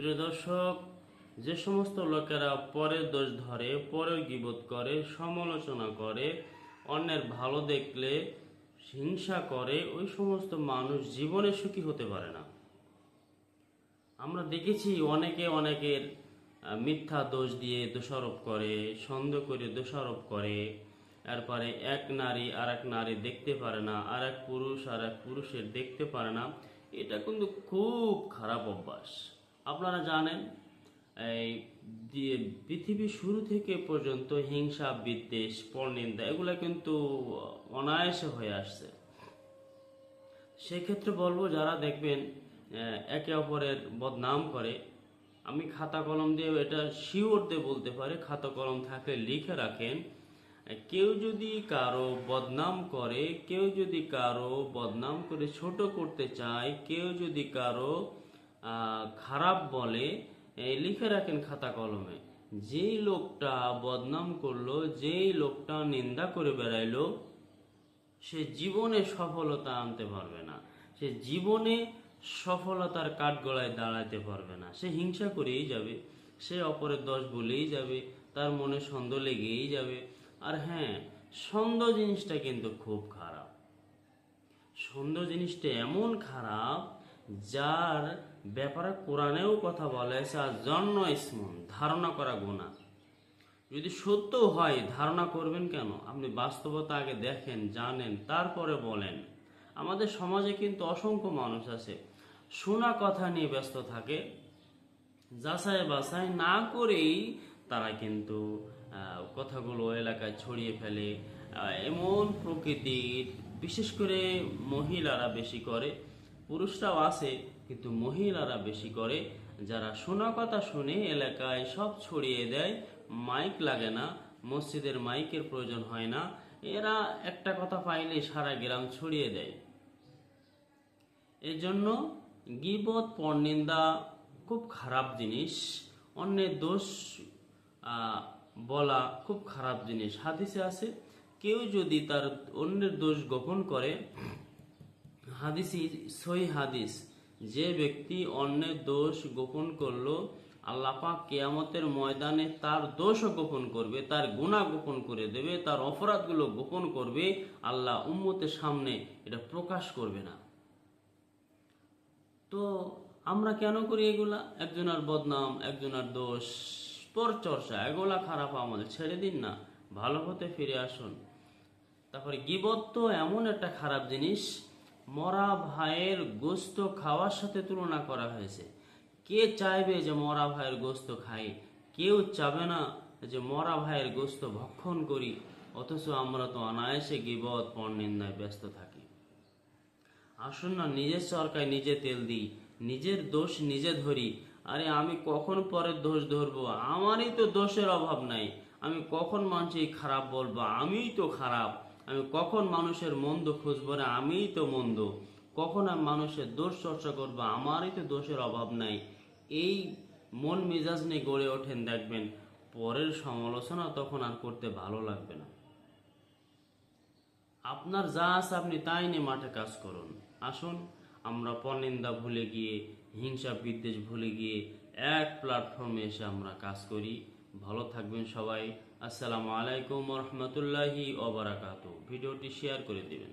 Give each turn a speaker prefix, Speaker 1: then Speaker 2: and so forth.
Speaker 1: প্রিয় দর্শক, যে সমস্ত লোকেরা পরের দোষ ধরে পরের গিবোধ করে, সমালোচনা করে, অন্যের ভালো দেখলে, হিংসা করে, ওই সমস্ত মানুষ জীবনে সুখী হতে পারে না। আমরা দেখেছি অনেকে অনেকের মিথ্যা দোষ দিয়ে দোষারোপ করে, সন্দেহ করে দোষারোপ করে। এরপরে এক নারী আর এক নারী দেখতে পারে না আর এক পুরুষ আর এক পুরুষের দেখতে পারে না। এটা কিন্তু খুব খারাপ অভ্যাস। আপনারা জানেন, এই পৃথিবী শুরু থেকে পর্যন্ত হিংসা, বিদ্বেষ, পরনিন্দা, এগুলো কিন্তু অনায়াসে হয়ে আসছে। সেক্ষেত্রে বলব, যারা দেখবেন একে অপরের বদনাম করে, আমি খাতা কলম দিয়ে এটা শিওর দিয়ে বলতে পারি, খাতা কলম থাকলে লিখে রাখেন, কেউ যদি কারও বদনাম করে, কেউ যদি কারও বদনাম করে ছোট করতে চায়, কেউ যদি কারও খারাপ বলে লিখে রাখেন খাতা কলমে। যেই লোকটা বদনাম করল, যেই লোকটা নিন্দা করে বেড়াইলো, সে জীবনে সফলতা আনতে পারবে না। সে জীবনে সফলতার কাঠগড়ায় দাঁড়াতে পারবে না। সে হিংসা করেই যাবে, সে অপরের দোষ বলেই যাবে, তার মনে সন্দেহ লেগেই যাবে। আর হ্যাঁ সন্দেহ জিনিসটা কিন্তু খুব খারাপ। সন্দেহ জিনিসটা এমন খারাপ যার ব্যাপারে কোরআনেও কথা বলা হয়েছে, আর জন্ম ধারণা করা গুণা যদি সত্য হয়, ধারণা করবেন কেন? আপনি বাস্তবতা আগে দেখেন, জানেন, তারপরে বলেন। আমাদের সমাজে কিন্তু অসংখ্য মানুষ আছে, শোনা কথা নিয়ে ব্যস্ত থাকে, যাচাই বাছাই না করেই তারা কিন্তু কথাগুলো এলাকায় ছড়িয়ে ফেলে। এমন প্রকৃতির, বিশেষ করে মহিলারা বেশি করে পুরুষরাও আছে, কিন্তু মহিলারা বেশি করে। যারা শোনা কথা শুনে এলাকায় সব ছড়িয়ে দেয়, মাইক লাগে না, মসজিদের মাইকের প্রয়োজন হয় না। এরা একটা কথা পাইলে সারা গ্রাম ছড়িয়ে দেয়। এজন্য গিবত, পরনিন্দা খুব খারাপ জিনিস। অন্যের দোষ বলা খুব খারাপ জিনিস। হাদিসে আছে, কেউ যদি তার অন্যের দোষ গোপন করে হাদিসই সই হাদিস। যে ব্যক্তি অন্যের দোষ গোপন করল, আল্লাহ পাক কেয়ামতের ময়দানে তার দোষও গোপন করবে, তার গুণা গোপন করে দেবে, তার অপরাধগুলো গোপন করবে, আল্লাহ উম্মতের সামনে এটা প্রকাশ করবে না। তো আমরা কেন করি এগুলা? একজনের বদনাম, একজনের দোষ পর চর্চা, এগুলা খারাপ আমল, ছেড়ে দিন না, ভালো হতে ফিরে আসুন। তারপরে গিবত তো এমন একটা খারাপ জিনিস মরা ভাইয়ের গোস্ত খাওয়ার সাথে তুলনা করা হয়েছে। কে চাইবে যে মরা ভাইয়ের গোস্ত খাই? কেউ চাবে না যে মরা ভাইয়ের গোস্ত ভক্ষণ করি, অথচ আমরা তো অনায়াসে গিবত পরনিন্দায় ব্যস্ত থাকি। আসুন না, নিজের সরকায় নিজে তেল দিই, নিজের দোষ নিজে ধরি। আরে, আমি কখন পরের দোষ ধরবো? আমারই তো দোষের অভাব নাই। আমি কখন মানুষই খারাপ বলব? আমিই তো খারাপ। আমি কখন মানুষের মন্দ খুঁজবো না আমিই তো মন্দ। কখন আমি মানুষের দোষ চর্চা করব, আমারই তো দোষের অভাব নাই। এই মন মেজাজ নিয়ে গড়ে ওঠেন, দেখবেন, পরের সমালোচনা তখন আর করতে ভালো লাগবে না। আপনার যা আছে আপনি তাই নিয়ে মাঠে কাজ করুন। আসুন, আমরা পনিন্দা ভুলে গিয়ে, হিংসা বিদ্বেষ ভুলে গিয়ে, এক প্ল্যাটফর্মে এসে আমরা কাজ করি। ভালো থাকবেন সবাই। আসসালামু আলাইকুম রহমতুল্লাহি ওবরাকাত ভিডিওটি শেয়ার করে দিবেন।